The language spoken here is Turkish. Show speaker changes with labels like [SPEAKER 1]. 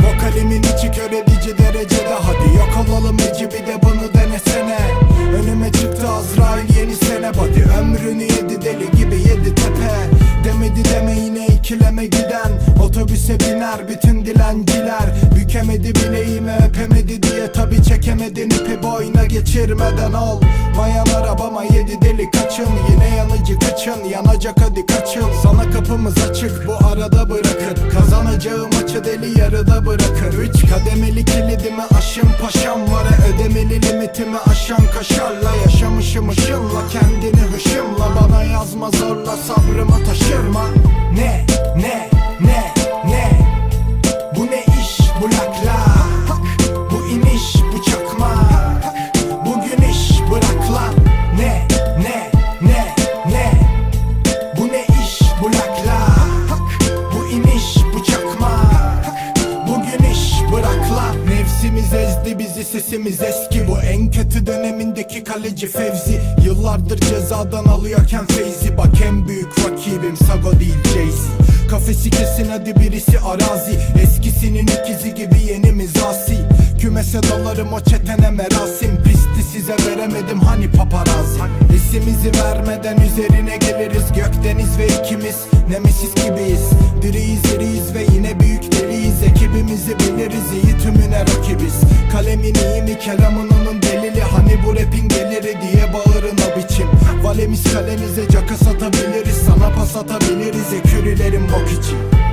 [SPEAKER 1] Vokalimin içi kör edici derecede Hadi yok olalım ici bir de bunu denesene ikileme giden Otobüse biner bütün dilenciler. Bükemedi bileğimi öpemedi diye Tabi çekemedin. İpi boyuna geçirmeden ol. Mayan arabama yedi deli kaçın. Yine yanıcı kaçın yanacak hadi kaçın. Sana kapımız açık bu arada bırakır. Kazanacağım maçı deli yarıda bırakır. Üç kademeli kilidimi aşın paşam var. Ödemeli limitimi aşan kaşarla Yaşamışım ışınla kendini hışımla. Bana yazma zorla sabrımı lan Nefsimiz ezdi bizi sesimiz eski. Bu en kötü dönemindeki kaleci Fevzi. Yıllardır cezadan alıyorken Feyzi. Bak en büyük rakibim Sago değil Jay-Z. Kafesi kesin hadi birisi arazi. Eskisinin ikizi gibi yenimiz asi Kümese dalarım o çetene merasim. Pisti size veremedim hani paparazzi. İsimizi vermeden üzerine geliriz. Gökdeniz ve ikimiz Nemesis gibiyiz Diriyiz iriyiz ve yine büyük deliyiz. Ekibimizi biliriz iyi tümüne rakibiz. Kalemin iyi mi? Kelamın onun delili. Hani bu rapin geliri diye bağırın o biçim Valemiz kalenize caka satabiliriz Sana pas atabiliriz. Ekürülerin bok için